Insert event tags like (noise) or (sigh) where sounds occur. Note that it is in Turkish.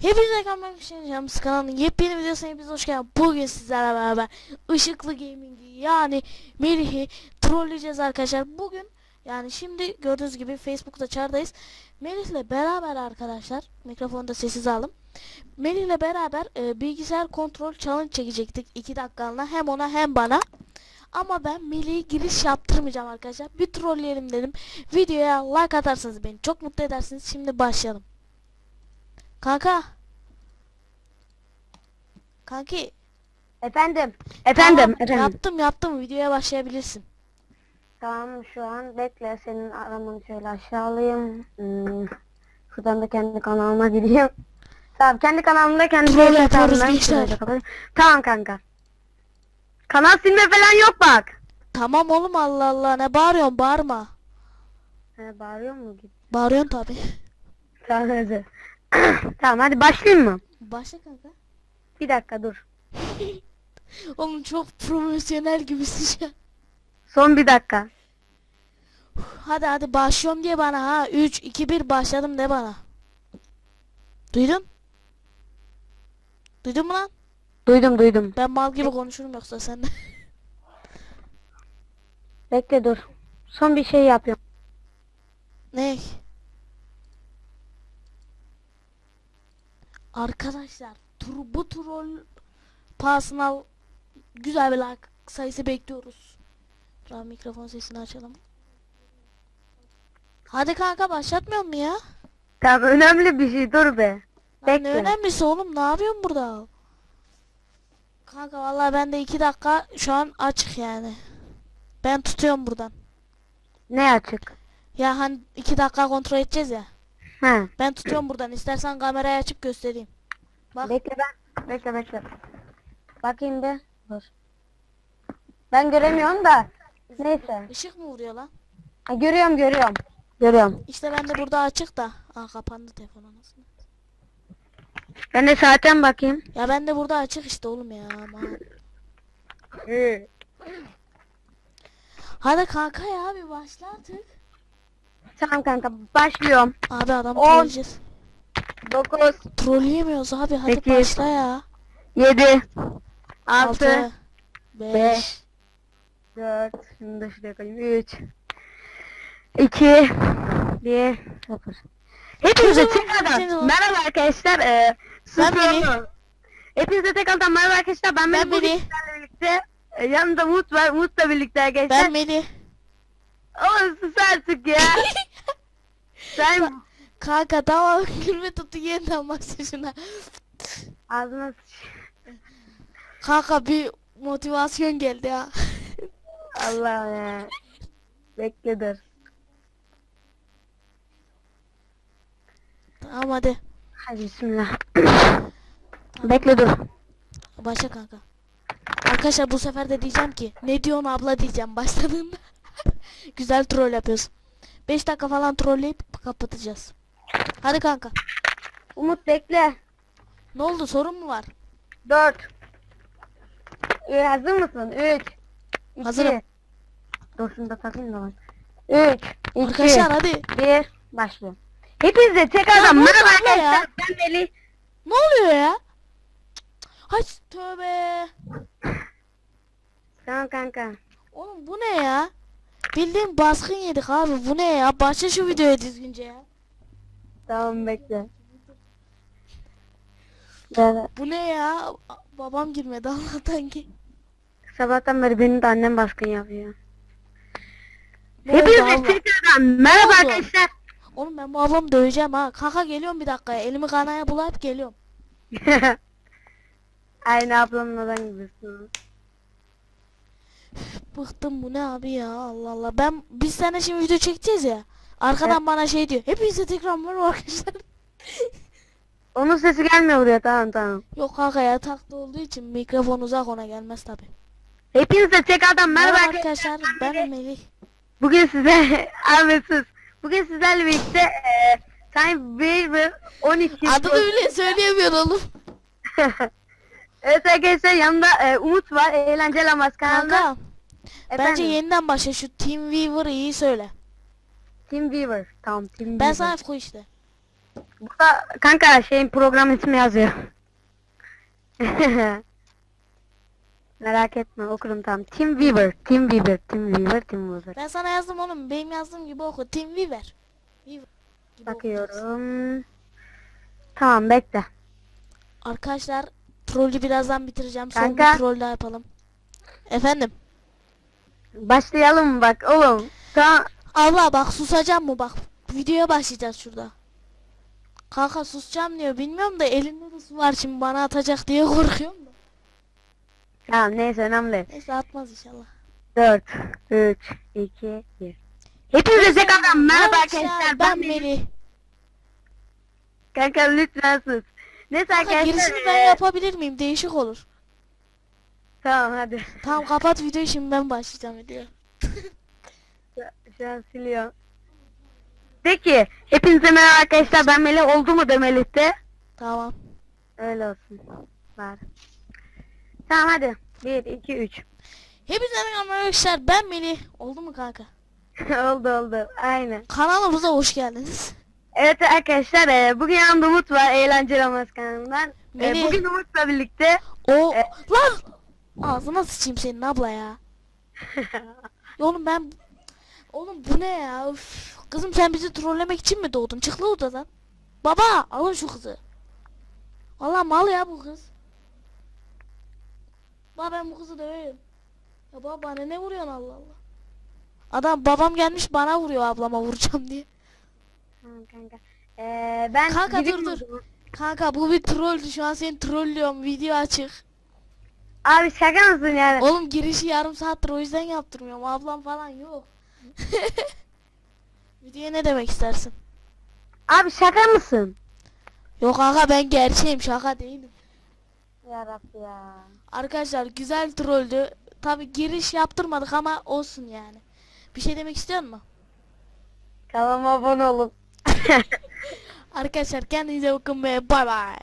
Hepinize kalmak için kanalının yepyeni videosuna hepiniz hoş geldiniz. Bugün sizlerle beraber ışıklı gaming'i yani Melih'i trolleyeceğiz arkadaşlar. Bugün yani şimdi gördüğünüz gibi Facebook'ta çağırdayız. Melih'le beraber arkadaşlar mikrofonu da sessiz aldım. Melih'le beraber e, bilgisayar kontrol challenge çekecektik 2 dakikalığına hem ona hem bana. Ama ben Melih'e giriş yaptırmayacağım arkadaşlar. Bir trolleyelim dedim. Videoya like atarsanız beni çok mutlu edersiniz. Şimdi başlayalım. Kanka. Kanki. Efendim. Efendim. tamam, efendim. Yaptım yaptım. Videoya başlayabilirsin. Tamam şu an bekle senin aramanı şöyle aşağı alayım. Hmm. Şuradan da kendi kanalıma gireyim. Tamam kendi kanalımda kendi Troll gençler. kapatayım. Tamam kanka. Kanal silme falan yok bak. Tamam oğlum Allah Allah. Ne bağırıyorsun? Bağırma. He bağırıyor mu? Bağırıyorsun tabi. Tamam hadi. Tamam hadi başlayayım mı? Başla kanka. Bir dakika dur. (laughs) Oğlum çok profesyonel gibisin an. Son bir dakika. Hadi hadi başlıyorum diye bana ha. 3, 2, 1 başladım de bana. Duydun? Duydun mu lan? Duydum duydum. Ben mal gibi konuşurum yoksa sen de. Bekle dur. Son bir şey yapıyorum. Ne? Arkadaşlar tur, bu troll pahasına güzel bir like sayısı bekliyoruz. Abi mikrofon sesini açalım. Hadi kanka başlatmıyor mu ya? Tamam önemli bir şey dur be. Lan ne Bekle. önemlisi oğlum ne yapıyorsun burada? Kanka vallahi ben de iki dakika şu an açık yani. Ben tutuyorum buradan. Ne açık? Ya hani iki dakika kontrol edeceğiz ya. He. Ben tutuyorum buradan. İstersen kamerayı açıp göstereyim. Bak. Bekle ben. Bekle bekle. Bakayım bir. Dur. Ben göremiyorum da. Neyse. Işık mı vuruyor lan? Ha, görüyorum görüyorum. Görüyorum. İşte ben de burada açık da. Aa kapandı telefon anasını. Ben de saatten bakayım. Ya ben de burada açık işte oğlum ya. Aman. Hadi kanka ya bir başla artık. Tamam kanka başlıyorum. Abi adamı On. trolleyeceğiz. 9, Trolleyemiyoruz abi hadi Sekiz. başla ya. 7, 6, 6 5 beş, 4, şunu da şuraya koyayım. 3, 2, 1, 0. Hepinize Kızım, tekrardan seni- merhaba arkadaşlar. Ee, Ben Melih. Hepinize tekrardan merhaba arkadaşlar. Ben, Ben Melih. sizlerle birlikte. e, yanımda Umut var. Umut'la birlikte arkadaşlar. Ben Melih. Ama sus artık ya. (laughs) Sen Kanka tamam gülme tuttu yeniden başla şuna. ağzına sıç. Kanka bir motivasyon geldi ya. Allah ya. Bekle dur. Tamam hadi. Hadi bismillah. (clears throat) Bekle dur. Başla kanka. Arkadaşlar bu sefer de diyeceğim ki ne diyorsun abla diyeceğim başladığında. (laughs) Güzel troll yapıyorsun. 5 dakika falan trolleyip kapatacağız. Hadi kanka. Umut bekle. Ne oldu sorun mu var? 4. Ee, hazır mısın? 3. Hazırım. Dur şunu da takayım da ben. 3. 2. Arkadaşlar hadi. 1. Başlıyor. Hepinize tekrardan merhaba arkadaşlar. Ben Melih. Ne oluyor ya? Hay tövbe. Tamam kanka. Oğlum bu ne ya? Bildiğin baskın yedik abi bu ne ya? Başla şu videoya düzgünce ya. Tamam bekle. Bu ne ya? Babam girmedi (laughs) Allah'tan ki. Sabahtan beri benim de annem baskın yapıyor. Ne oldu Hepinize tekrardan merhaba oldu? arkadaşlar. Oğlum ben bu ablamı döveceğim ha. Kanka geliyorum bir dakika. Elimi kanaya bulayıp geliyorum. (laughs) Aynı ablamın adam gibisin. Bıktım bu ne abi ya Allah Allah. Ben biz sana şimdi video çekeceğiz ya. Arkadan bana şey diyor. Hepinize tekrar merhaba arkadaşlar. (laughs) Onun sesi gelmiyor buraya tamam tamam. Yok kanka ya taklı olduğu için mikrofon uzak ona gelmez tabi. Hepinize tekrardan merhaba, Merhaba arkadaşlar. ben Melih. Bugün size (laughs) Ahmetsiz. Bugün sizlerle birlikte e, Time Waver 12 Adını bile söyleyemiyor oğlum. (laughs) Evet arkadaşlar yanımda e, Umut var. Eğlenceli Amaz kanalında. Kanka bence Efendim, yeniden başla şu Team Weaver'ı iyi söyle. Team Weaver. Tamam Team Ben sana koy işte. Burada kanka şeyin program ismi yazıyor. (laughs) Merak etme okurum tamam. Tim Weaver, Tim Weaver, Tim Weaver, Tim Weaver. Ben sana yazdım oğlum. Benim yazdığım gibi oku. Tim Weaver. Gibi. Bakıyorum. Tamam bekle. Arkadaşlar trollü birazdan bitireceğim. Son Kanka. bir troll daha yapalım. Efendim. Başlayalım bak oğlum. Tamam. Allah bak susacağım mı bak. Videoya başlayacağız şurada. Kanka susacağım diyor. Bilmiyorum da elinde de su var şimdi bana atacak diye korkuyorum da. Tamam neyse önemli. Neyse atmaz inşallah. 4, 3, 2, 1. Hepinize tekrardan merhaba arkadaşlar. Ben Ben Melih. Kanka lütfen sus. Neyse arkadaşlar. girişini ben yapabilir miyim? Değişik olur. Tamam hadi. Tamam kapat videoyu şimdi ben başlayacağım video. (laughs) Şu an siliyorum. Peki. Hepinize merhaba arkadaşlar. Ben Melih oldu mu demelisti? Tamam. Öyle olsun. Var. Tamam hadi. 1, 2, 3. Hepinize merhaba arkadaşlar ben Melih. Oldu mu kanka? (laughs) oldu oldu. Aynen. Kanalımıza hoş geldiniz. Evet arkadaşlar e, bugün yanımda Umut var Eğlenceli Olmaz kanalından. E, Melih. bugün Umut'la birlikte O E- lan ağzına sıçayım senin abla ya. (laughs) Oğlum ben Oğlum bu ne ya? Üf. Kızım sen bizi trollemek için mi doğdun? Çık lan odadan. Baba alın şu kızı. Valla mal ya bu kız. Baba ben bu kızı döveyim. Ya baba bana ne vuruyorsun Allah Allah. Adam babam gelmiş bana vuruyor ablama vuracağım diye. Tamam kanka. E, ben Kanka, dur, dur. Kanka bu bir trolldü şu an seni trollüyorum video açık. Abi şaka mısın yani? Oğlum girişi yarım saattir o yüzden yaptırmıyorum. Ablam falan yok. (laughs) Videoya ne demek istersin? Abi şaka mısın? Yok kanka ben gerçeğim şaka değilim. Yarabbi ya. Arkadaşlar güzel trolldü. Tabi giriş yaptırmadık ama olsun yani. Bir şey demek istiyor musun? Kanalıma abone olun. (laughs) Arkadaşlar kendinize bakın ve bay bay.